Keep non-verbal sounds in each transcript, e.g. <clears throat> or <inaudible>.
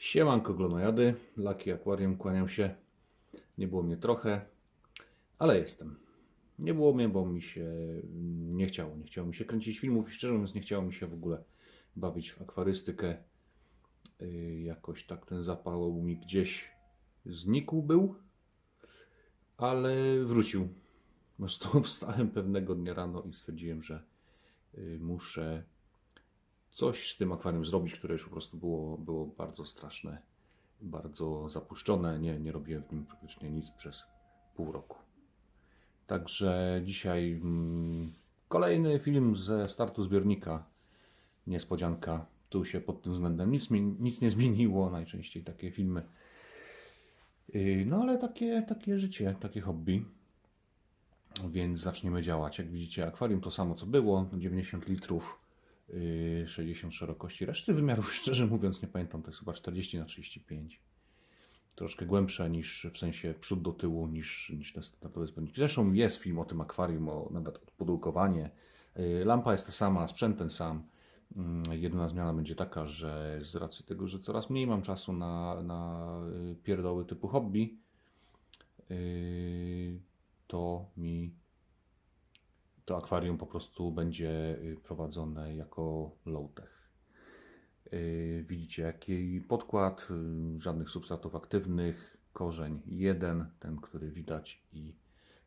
Siemanko glonojady, Laki Akwarium, kłaniam się. Nie było mnie trochę, ale jestem. Nie było mnie, bo mi się mm, nie chciało. Nie chciało mi się kręcić filmów i szczerze mówiąc nie chciało mi się w ogóle bawić w akwarystykę. Yy, Jakoś tak ten zapał mi gdzieś znikł był, ale wrócił. <laughs> Prostu wstałem pewnego dnia rano i stwierdziłem, że yy, muszę coś z tym akwarium zrobić, które już po prostu było, było bardzo straszne, bardzo zapuszczone. Nie, nie robiłem w nim praktycznie nic przez pół roku. Także dzisiaj mm, kolejny film ze startu zbiornika. Niespodzianka. Tu się pod tym względem nic, nic nie zmieniło. Najczęściej takie filmy. Yy, No ale takie, takie życie, takie hobby. Więc zaczniemy działać. Jak widzicie, akwarium to samo co było, 90 litrów, 60 szerokości. Reszty wymiarów, <laughs> szczerze mówiąc, nie pamiętam, to jest chyba 40 na 35. Troszkę głębsze niż w sensie przód do tyłu niż, niż te standardowe zbiorniki. Zresztą jest film o tym akwarium, o nawet podłukowanie. Yy, Lampa jest ta sama, sprzęt ten sam. Mm, Jedyna zmiana będzie taka, że z racji tego, że coraz mniej mam czasu na, na yy, pierdoły typu hobby, to mi to akwarium po prostu będzie y, prowadzone jako low-tech. Yy, Widzicie jaki podkład, yy, żadnych substratów aktywnych, korzeń jeden, ten, który widać i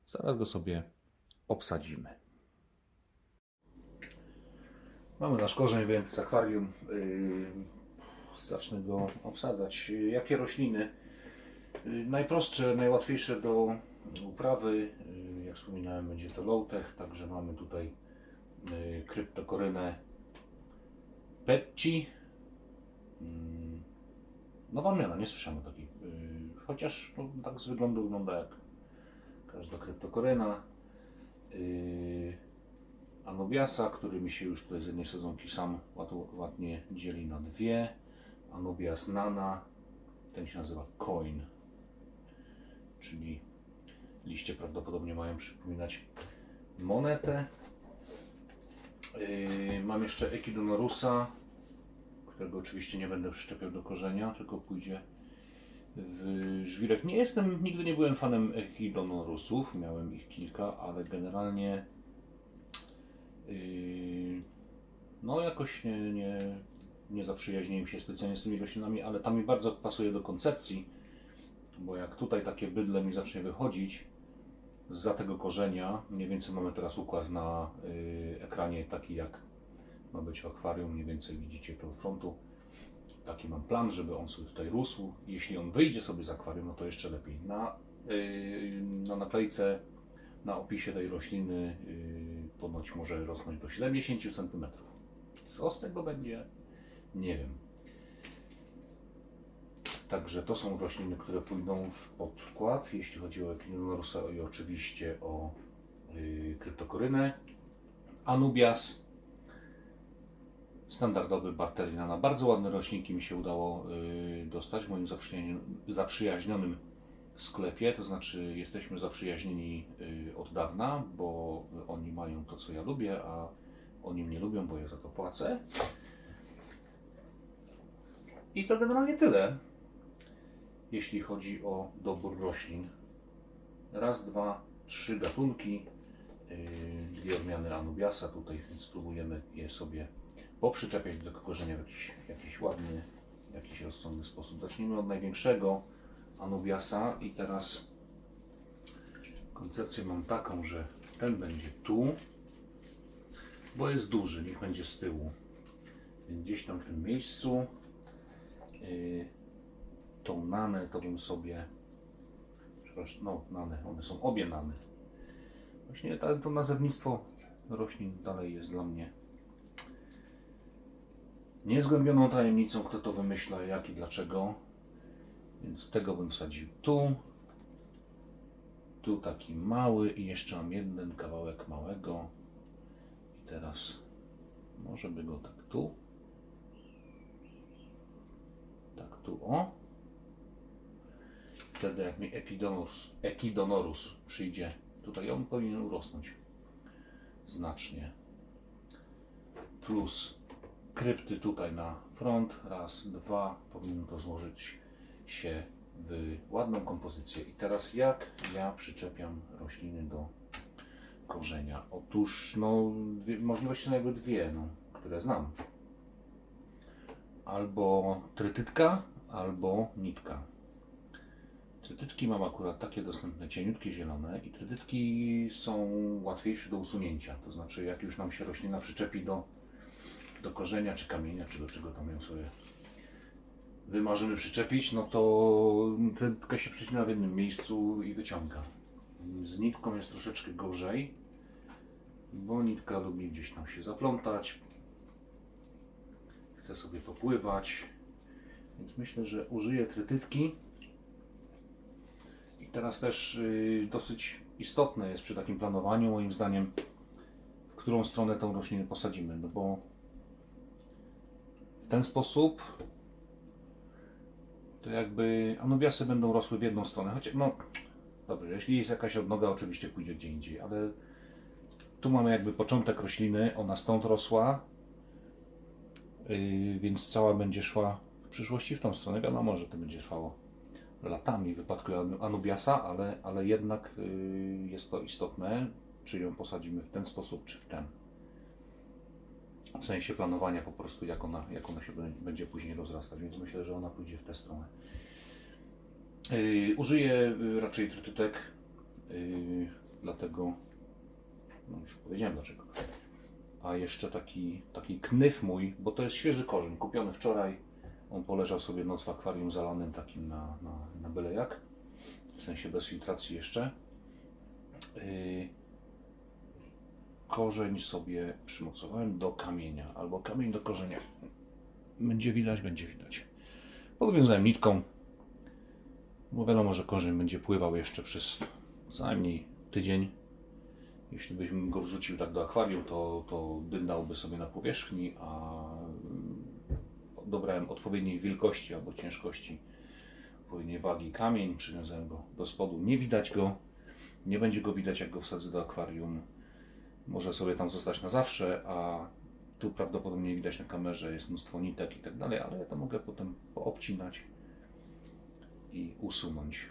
zaraz go sobie obsadzimy. Mamy nasz korzeń, więc akwarium. Zacznę go obsadzać. Jakie rośliny? Najprostsze, najłatwiejsze do uprawy. Yy, Jak wspominałem, będzie to low-tech, także mamy tutaj yy, kryptokorynę Pecci. Mm, Nowa odmiana, nie słyszałem o takiej. Yy, Chociaż no, tak z wyglądu wygląda jak każda kryptokoryna. Anubiasa, który mi się już tutaj z jednej sezonki sam ładnie dzieli na dwie. Anubias Nana, ten się nazywa Coin, czyli liście prawdopodobnie mają przypominać monetę. Yy, mam jeszcze Echidonorusa, którego oczywiście nie będę przyczepiał do korzenia, tylko pójdzie w żwirek. Nie jestem, nigdy nie byłem fanem Echidonorusów, miałem ich kilka, ale generalnie Yy, No, jakoś nie, nie, nie zaprzyjaźniłem się specjalnie z tymi roślinami, ale tam mi bardzo pasuje do koncepcji, bo jak tutaj takie bydle mi zacznie wychodzić za tego korzenia, mniej więcej mamy teraz układ na yy, ekranie taki jak ma być w akwarium, mniej więcej widzicie to frontu. Taki mam plan, żeby on sobie tutaj rósł. Jeśli on wyjdzie sobie z akwarium, no to jeszcze lepiej. Na, yy, na naklejce na opisie tej rośliny yy, ponoć może rosnąć do 70 cm. Co z tego będzie? Nie wiem. Także to są rośliny, które pójdą w podkład, jeśli chodzi o Echinorusa i oczywiście o yy, kryptokorynę. Anubias, standardowy Barterinana. Bardzo ładne roślinki mi się udało yy, dostać w moim zaprzyjaźnionym, sklepie, to znaczy jesteśmy zaprzyjaźnieni y, od dawna, bo oni mają to, co ja lubię, a oni mnie lubią, bo ja za to płacę. I to generalnie tyle, jeśli chodzi o dobór roślin. Raz, dwa, trzy gatunki, yy, dwie odmiany Anubiasa tutaj, więc spróbujemy je sobie poprzyczepiać do korzenia w jakiś, jakiś ładny, jakiś rozsądny sposób. Zacznijmy od największego, Anubiasa i teraz koncepcję mam taką, że ten będzie tu, bo jest duży, niech będzie z tyłu. Więc gdzieś tam w tym miejscu yy, tą nanę to bym sobie przepraszam, no nanę, one są obie nany. Właśnie to nazewnictwo roślin dalej jest dla mnie niezgłębioną tajemnicą, kto to wymyśla, jak i dlaczego. Więc tego bym wsadził tu. Tu taki mały i jeszcze mam jeden kawałek małego. I teraz może by go tak tu. Tak tu o. Wtedy jak mi Echidonorus, Echidonorus przyjdzie, tutaj on powinien urosnąć znacznie. Plus krypty tutaj na front. Raz, dwa. Powinno to złożyć się w ładną kompozycję. I teraz jak ja przyczepiam rośliny do korzenia? Otóż no, dwie, możliwości są jakby dwie, no, które znam. Albo trytytka, albo nitka. Trytytki mam akurat takie dostępne, cieniutkie, zielone i trytytki są łatwiejsze do usunięcia. To znaczy, jak już nam się roślina przyczepi do, do korzenia czy kamienia, czy do czego tam ją sobie wymarzymy przyczepić, no to trytytka się przycina w jednym miejscu i wyciąga. Z nitką jest troszeczkę gorzej, bo nitka lubi gdzieś tam się zaplątać, chce sobie popływać, więc myślę, że użyję trytytki. Teraz też y, dosyć istotne jest przy takim planowaniu, moim zdaniem, w którą stronę tą roślinę posadzimy, no bo w ten sposób to jakby anubiasy będą rosły w jedną stronę, chociaż no dobrze, jeśli jest jakaś odnoga, oczywiście pójdzie gdzie indziej, ale tu mamy jakby początek rośliny, ona stąd rosła, yy, więc cała będzie szła w przyszłości w tą stronę. Wiadomo, że to będzie trwało latami w wypadku Anu- Anubiasa, ale, ale jednak yy, jest to istotne, czy ją posadzimy w ten sposób, czy w ten. W sensie planowania po prostu, jak ona, jak ona się bę- będzie później rozrastać, więc myślę, że ona pójdzie w tę stronę. Yy, użyję yy, raczej trytytek, yy, dlatego, no już powiedziałem dlaczego. A jeszcze taki, taki knyf mój, bo to jest świeży korzeń, kupiony wczoraj. On poleżał sobie noc w akwarium zalanym takim na, na, na byle jak. W sensie bez filtracji jeszcze. Yy, korzeń sobie przymocowałem do kamienia, albo kamień do korzenia. Będzie widać, będzie widać. Podwiązałem nitką, bo wiadomo, że korzeń będzie pływał jeszcze przez co najmniej tydzień. Jeśli byśmy go wrzucił tak do akwarium, to, to dyndałby sobie na powierzchni, a dobrałem odpowiedniej wielkości albo ciężkości, odpowiedniej wagi kamień, przywiązałem go do spodu. Nie widać go, nie będzie go widać jak go wsadzę do akwarium. Może sobie tam zostać na zawsze, a tu prawdopodobnie widać na kamerze jest mnóstwo nitek i tak dalej, ale ja to mogę potem poobcinać i usunąć.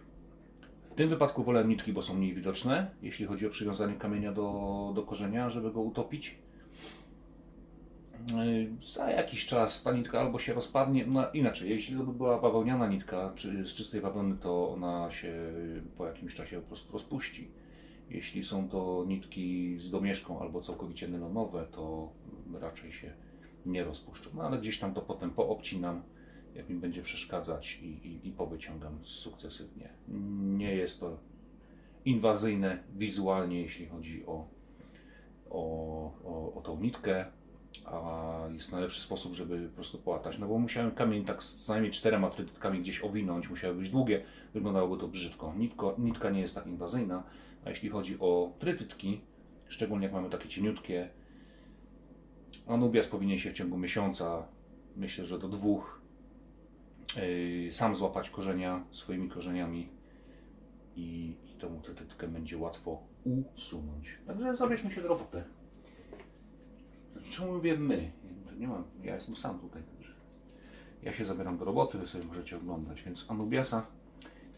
W tym wypadku wolę nitki, bo są mniej widoczne, jeśli chodzi o przywiązanie kamienia do, do korzenia, żeby go utopić. Yy, Za jakiś czas ta nitka albo się rozpadnie, no inaczej, jeśli to by była bawełniana nitka, czy z czystej bawełny, to ona się po jakimś czasie po prostu rozpuści. Jeśli są to nitki z domieszką albo całkowicie nylonowe, to raczej się nie rozpuszczą. No ale gdzieś tam to potem poobcinam, jak mi będzie przeszkadzać i, i, i powyciągam sukcesywnie. Nie jest to inwazyjne wizualnie, jeśli chodzi o, o, o, o tą nitkę, a jest najlepszy sposób, żeby po prostu połatać. No bo musiałem kamień tak co najmniej czterema trytytkami gdzieś owinąć, musiały być długie, wyglądałoby to brzydko. Nitko, nitka nie jest tak inwazyjna, a jeśli chodzi o trytytki, szczególnie jak mamy takie cieniutkie, Anubias powinien się w ciągu miesiąca, myślę, że do dwóch, yy, sam złapać korzenia swoimi korzeniami i, i tą trytytkę będzie łatwo usunąć. Także zabierzmy się do roboty. Czemu mówię my? Nie mam, ja jestem sam tutaj. Także ja się zabieram do roboty, wy sobie możecie oglądać. Więc Anubiasa.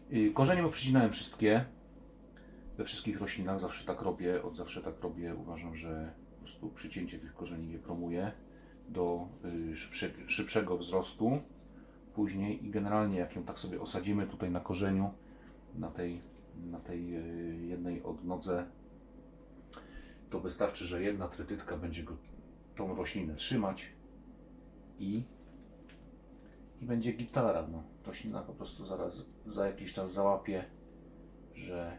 Yy, korzenie poprzycinałem wszystkie. We wszystkich roślinach zawsze tak robię. Od zawsze tak robię. Uważam, że po prostu przycięcie tych korzeni je promuje do szybsze, szybszego wzrostu później i generalnie jak ją tak sobie osadzimy tutaj na korzeniu, na tej, na tej yy, jednej odnodze, to wystarczy, że jedna trytytka będzie go, tą roślinę trzymać i, i będzie gitara. No. Roślina po prostu zaraz za jakiś czas załapie, że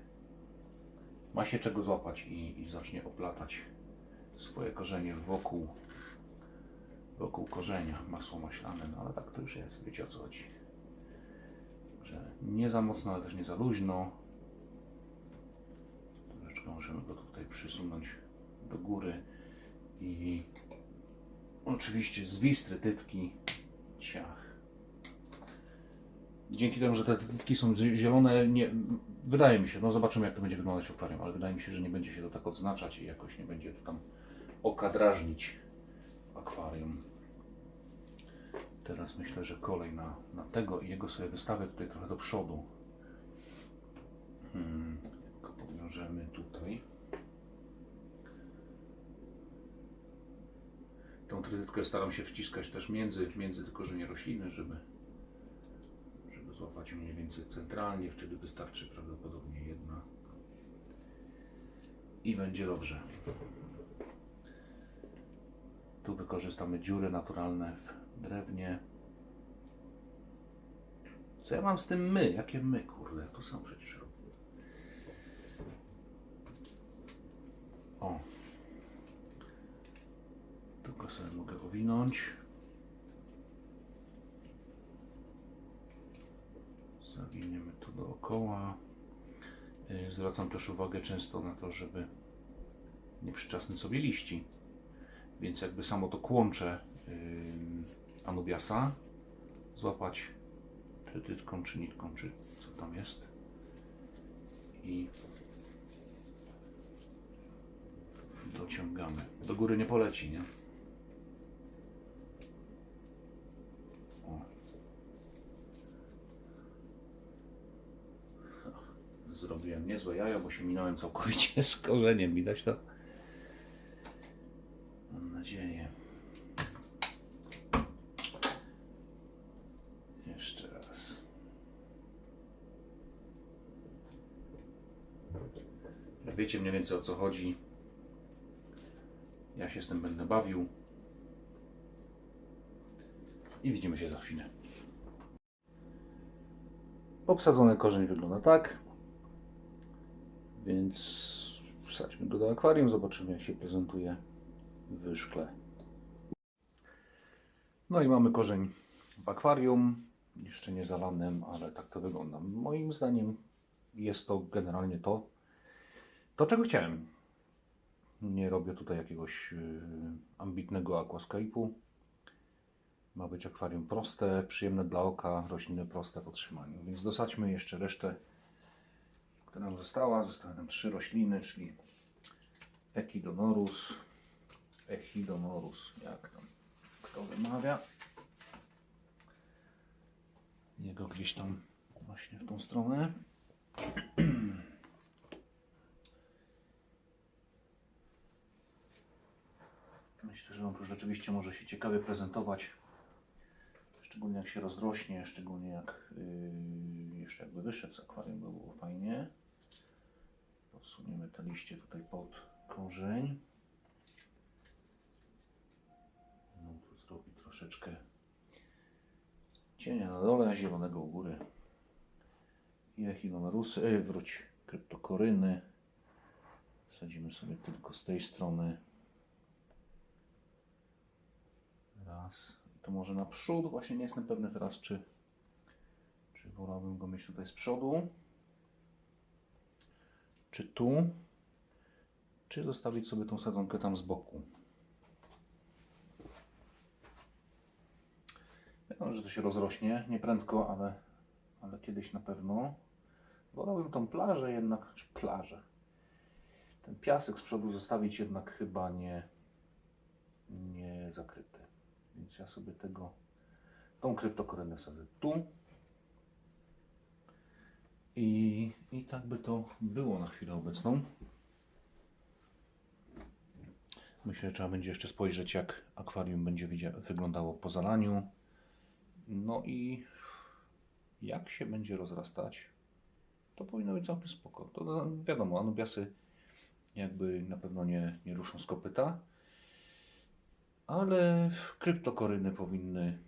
ma się czego złapać i, i zacznie oplatać swoje korzenie wokół, wokół korzenia, masło maślane, no ale tak to już jest, wiecie o co chodzi. Nie za mocno, ale też nie za luźno. Troszeczkę możemy go tutaj przysunąć do góry i oczywiście zwistry tytki, ciach. Dzięki temu, że te tytki są zi- zielone, nie, wydaje mi się, no zobaczymy jak to będzie wyglądać w akwarium, ale wydaje mi się, że nie będzie się to tak odznaczać i jakoś nie będzie to tam oka drażnić w akwarium. Teraz myślę, że kolej na, na tego i jego sobie wystawię tutaj trochę do przodu. Hmm, podwiążemy tutaj. Tą trytytkę staram się wciskać też między, między te korzenie rośliny, żeby, żeby złapać ją mniej więcej centralnie. Wtedy wystarczy prawdopodobnie jedna. I będzie dobrze. Tu wykorzystamy dziury naturalne w drewnie. Co ja mam z tym my? Jakie my, kurde? To sam przecież robię. O. Tylko sobie mogę owinąć. Zawiniemy tu dookoła. Y, Zwracam też uwagę często na to, żeby nie przyczasnąć sobie liści. Więc jakby samo to kłącze Anubiasa złapać trytytką czy nitką, czy co tam jest. I dociągamy. Do góry nie poleci, nie? O. Niezłe jajo, bo się minąłem całkowicie <laughs> z korzeniem. Widać to? Mam nadzieję. Jeszcze raz. Wiecie mniej więcej o co chodzi. Ja się z tym będę bawił. I widzimy się za chwilę. Obsadzony korzeń wygląda tak. Więc wsadźmy go do akwarium, zobaczymy jak się prezentuje w. No i mamy korzeń w akwarium, jeszcze nie zalanym, ale tak to wygląda. Moim zdaniem jest to generalnie to, to czego chciałem. Nie robię tutaj jakiegoś yy, ambitnego aquascape'u. Ma być akwarium proste, przyjemne dla oka, rośliny proste w otrzymaniu. Więc dosadźmy jeszcze resztę, która nam została. Zostały nam trzy rośliny, czyli Echidonorus, Echidonorus, jak tam kto wymawia. Jego gdzieś tam właśnie w tą stronę. Myślę, że on tu rzeczywiście może się ciekawie prezentować. Szczególnie jak się rozrośnie, szczególnie jak yy, jeszcze jakby wyszedł z akwarium, by było fajnie. Podsuniemy te liście tutaj pod korzeń. No tu zrobi troszeczkę cienia na dole, zielonego u góry. I echinomerusy, e, wróć, kryptokoryny. Sadzimy sobie tylko z tej strony. Raz. I to może naprzód. Właśnie nie jestem pewny teraz, czy, czy wolałbym go mieć tutaj z przodu. Czy tu. Czy zostawić sobie tą sadzonkę tam z boku. Wiadomo, że to się rozrośnie, nie prędko, ale, ale kiedyś na pewno. Wolałbym tą plażę jednak, czy plażę. Ten piasek z przodu zostawić jednak chyba nie, nie zakryty. Więc ja sobie tego, tą kryptokorynę sadzę tu. I, I tak by to było na chwilę obecną. Myślę, że trzeba będzie jeszcze spojrzeć, jak akwarium będzie wyglądało po zalaniu. No i jak się będzie rozrastać, to powinno być całkiem spoko. To wiadomo, anubiasy jakby na pewno nie, nie ruszą z kopyta, ale kryptokoryny powinny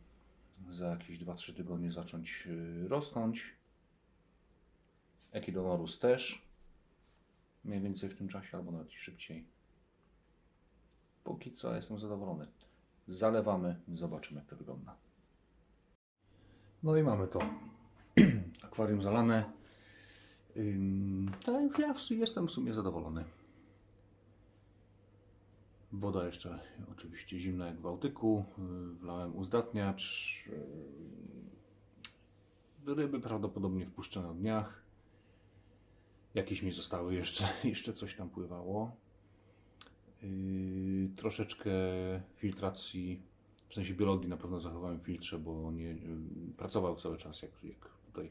za jakieś 2-3 tygodnie zacząć y, rosnąć. Echidonorus też. Mniej więcej w tym czasie, albo nawet szybciej. Póki co jestem zadowolony. Zalewamy, zobaczymy jak to wygląda. No i mamy to. <clears throat> Akwarium zalane. Tak, ja jestem w sumie zadowolony. Woda jeszcze oczywiście zimna jak w Bałtyku. Yy, Wlałem uzdatniacz. Yy, Ryby prawdopodobnie wpuszczę na dniach. Jakieś mi zostały jeszcze, <laughs> jeszcze coś tam pływało. Yy, troszeczkę filtracji W sensie biologii na pewno zachowałem w filtrze, bo nie, y, pracował cały czas, jak, jak tutaj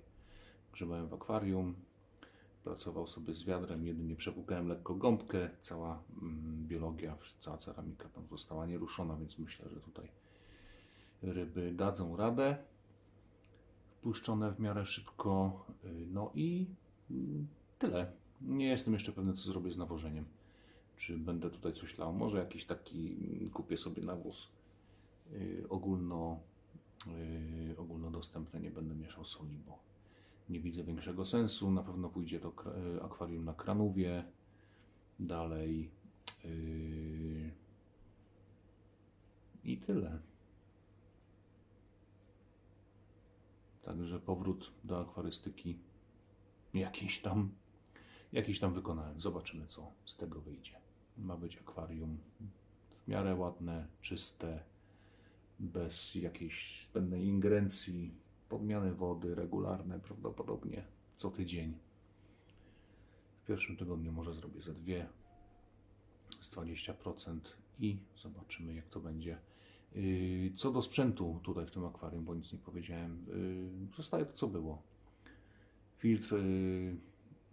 grzebałem w akwarium. Pracował sobie z wiadrem, jedynie przepłukałem lekko gąbkę. Cała mm, biologia, cała ceramika tam została nieruszona, więc myślę, że tutaj ryby dadzą radę. Wpuszczone w miarę szybko. y, No i mm, tyle. Nie jestem jeszcze pewny, co zrobię z nawożeniem. Czy będę tutaj coś lał? Może jakiś taki mm, kupię sobie nawóz y, ogólno, y, ogólnodostępny. Nie będę mieszał soli, bo nie widzę większego sensu. Na pewno pójdzie to y, akwarium na Kranówie. Dalej. y, I tyle. Także powrót do akwarystyki jakiś tam, jakiś tam wykonałem. Zobaczymy, co z tego wyjdzie. Ma być akwarium w miarę ładne, czyste, bez jakiejś zbędnej ingerencji, podmiany wody regularne prawdopodobnie co tydzień. W pierwszym tygodniu może zrobię ze dwie z 20% i zobaczymy jak to będzie. Yy, Co do sprzętu tutaj w tym akwarium, bo nic nie powiedziałem, yy, zostaje to co było. Filtr yy,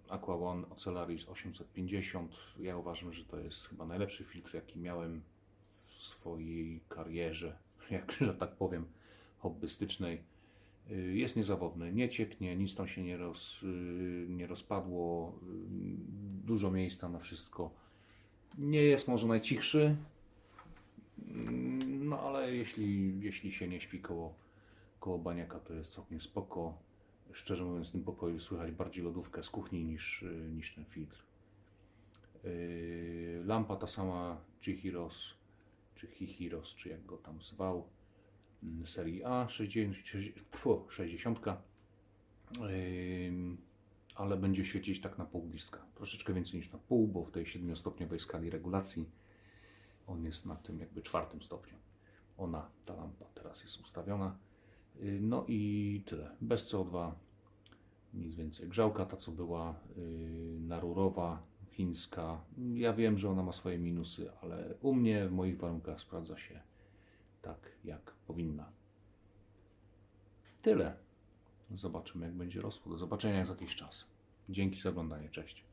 Aqua One Ocelaris 850. Ja uważam, że to jest chyba najlepszy filtr, jaki miałem w swojej karierze, <laughs> jak że tak powiem, hobbystycznej. Yy, Jest niezawodny, nie cieknie, nic tam się nie, roz, yy, nie rozpadło, yy, dużo miejsca na wszystko. Nie jest może najcichszy, Mm, no ale jeśli, jeśli się nie śpi koło, koło baniaka, to jest całkiem spoko. Szczerze mówiąc, w tym pokoju słychać bardziej lodówkę z kuchni niż, y, niż ten filtr. Yy, lampa ta sama Chihiros, czy Hihiros, czy jak go tam zwał, mm, serii A 60, tfu, 60. Yy, ale będzie świecić tak na pół gwizdka. Troszeczkę więcej niż na pół, bo w tej 7-stopniowej skali regulacji on jest na tym jakby czwartym stopniu. Ona, ta lampa teraz jest ustawiona. Yy, No i tyle. Bez CO2, nic więcej. Grzałka ta, co była yy, narurowa, chińska. Ja wiem, że ona ma swoje minusy, ale u mnie w moich warunkach sprawdza się tak, jak powinna. Tyle. Zobaczymy, jak będzie rosło. Do zobaczenia za jakiś czas. Dzięki za oglądanie. Cześć.